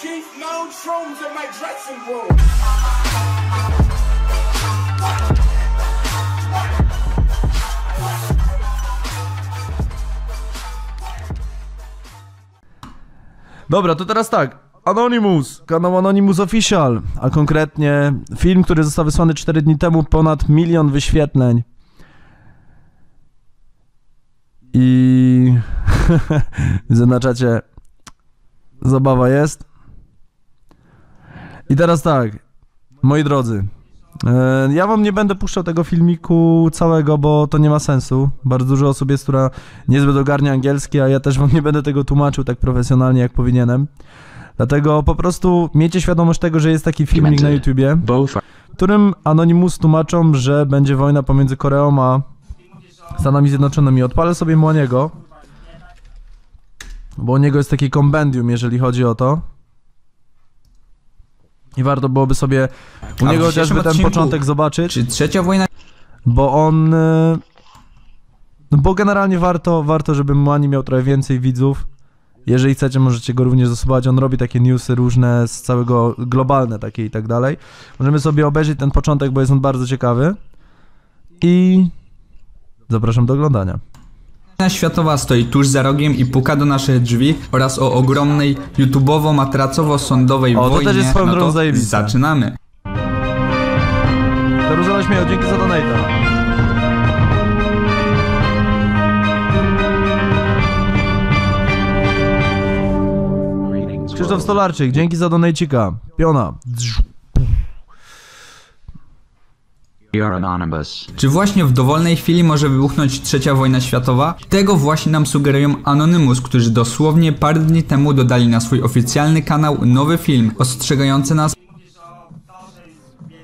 keep shrooms in my dressing room. Dobra, to teraz tak. Anonymous, kanał Anonymous Official, a konkretnie film, który został wysłany 4 dni temu, ponad milion wyświetleń. I zaznaczacie, zabawa jest. I teraz tak, moi drodzy, e, ja wam nie będę puszczał tego filmiku całego, bo to nie ma sensu. Bardzo dużo osób jest, która niezbyt ogarnia angielski, a ja też wam nie będę tego tłumaczył tak profesjonalnie, jak powinienem. Dlatego po prostu miejcie świadomość tego, że jest taki filmik na YouTubie, w którym Anonymous tłumaczą, że będzie wojna pomiędzy Koreą a Stanami Zjednoczonymi. Odpalę sobie Młoniego, bo u niego jest takie kompendium, jeżeli chodzi o to. I warto byłoby sobie u A niego chociażby ten odcinku- początek zobaczyć. Czy trzecia wojna Bo on. y, No bo generalnie warto, warto, żeby Młani miał trochę więcej widzów. Jeżeli chcecie, możecie go również zasubać. On robi takie newsy różne z całego globalne takie i tak dalej. Możemy sobie obejrzeć ten początek, bo jest on bardzo ciekawy. I zapraszam do oglądania. Światowa stoi tuż za rogiem i puka do naszych drzwi oraz o ogromnej YouTubeowo-matracowo-sądowej O, to wojnie, też jest swoją no to zajebiste. zaczynamy. Karuzela Śmiechu, dzięki za donate'a. Krzysztof Stolarczyk, dzięki za donajcika. Piona. We are anonymous. Czy właśnie w dowolnej chwili może wybuchnąć trzecia wojna światowa? Tego właśnie nam sugerują Anonymous, którzy dosłownie parę dni temu dodali na swój oficjalny kanał nowy film ostrzegający nas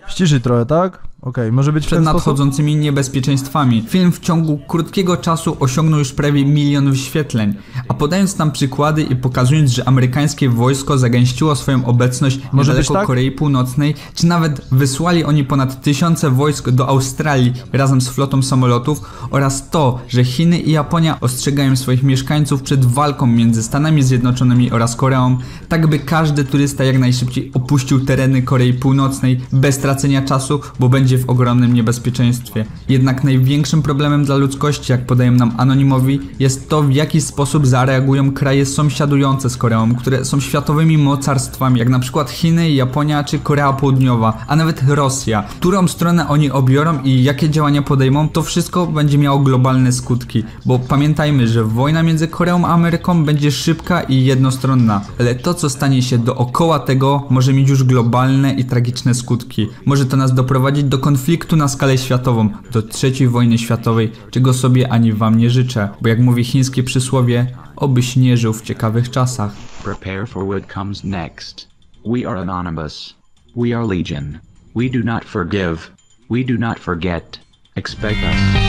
Ściszyć trochę, tak? Okej, może być przed ten sposób? nadchodzącymi niebezpieczeństwami. Film w ciągu krótkiego czasu osiągnął już prawie milion wyświetleń, a podając tam przykłady i pokazując, że amerykańskie wojsko zagęściło swoją obecność Może niedaleko tak? Korei Północnej, czy nawet wysłali oni ponad tysiące wojsk do Australii razem z flotą samolotów oraz to, że Chiny i Japonia ostrzegają swoich mieszkańców przed walką między Stanami Zjednoczonymi oraz Koreą, tak by każdy turysta jak najszybciej opuścił tereny Korei Północnej bez tracenia czasu, bo będzie w ogromnym niebezpieczeństwie. Jednak największym problemem dla ludzkości, jak podają nam anonimowi, jest to w jaki sposób zareagują kraje sąsiadujące z Koreą, które są światowymi mocarstwami, jak na przykład Chiny, Japonia czy Korea Południowa, a nawet Rosja. Którą stronę oni obiorą i jakie działania podejmą, to wszystko będzie miało globalne skutki, bo pamiętajmy, że wojna między Koreą a Ameryką będzie szybka i jednostronna, ale to co stanie się dookoła tego może mieć już globalne i tragiczne skutki. Może to nas doprowadzić do konfliktu na skalę światową, do trzeciej wojny światowej, czego sobie ani wam nie życzę, bo jak mówi chińskie przysłowie, obyś nie żył w ciekawych czasach. Prepare for what comes next. We are anonymous. We are legion. We do not forgive. We do not forget. Expect us.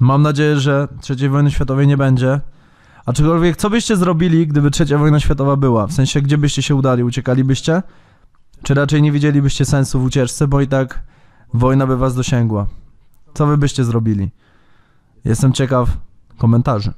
Mam nadzieję, że trzeciej wojny światowej nie będzie. Aczkolwiek, co byście zrobili, gdyby trzecia wojna światowa była? W sensie, gdzie byście się udali? Uciekalibyście? Czy raczej nie widzielibyście sensu w ucieczce, bo i tak wojna by was dosięgła? Co wy byście zrobili? Jestem ciekaw komentarzy.